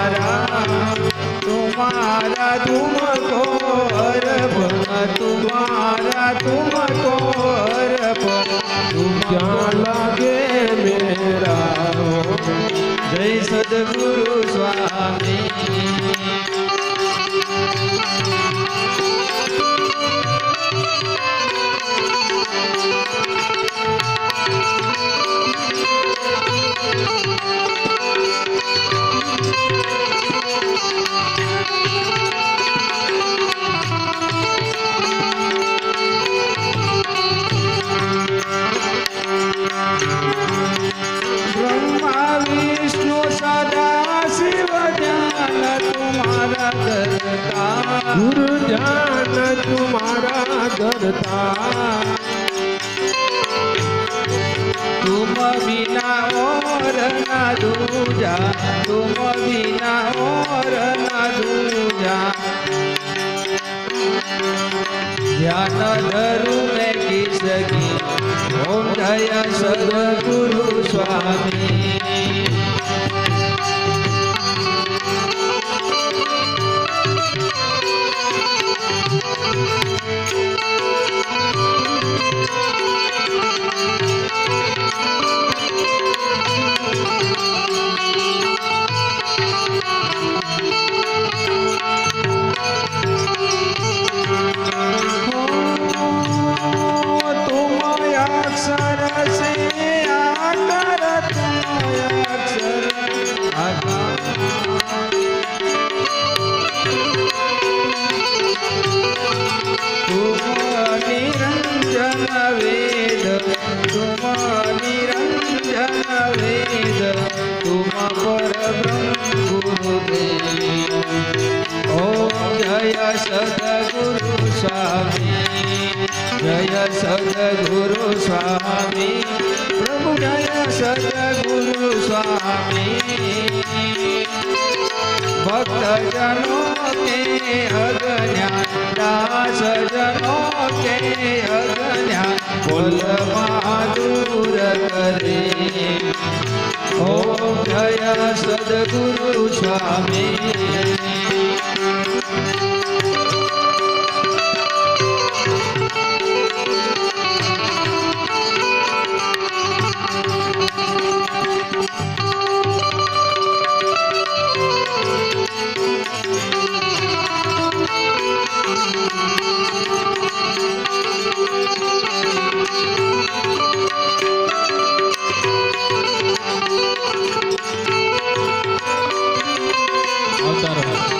तुम्हारा तुम्हारा तुमको अरब तुम्हारा तुमको अरब तू क्या लागे मेरा जय सदगुरु तुम्हारा करता गुरु ध्यान तुम्हारा करता तुम बिना और न दूजा तुम बिना और न दूजा ध्यान धरू मैं किसकी ओम जय सद्गुरु स्वामी। જય સદગુરુ સ્વામી પ્રભુ જય સદગુરુ સ્વામી ભક્તજનો કે અગન્યા દાસજનો કે અગન્યા બોલવા દૂર કરે ઓમ જય સદગુરુ સ્વામી দারুণ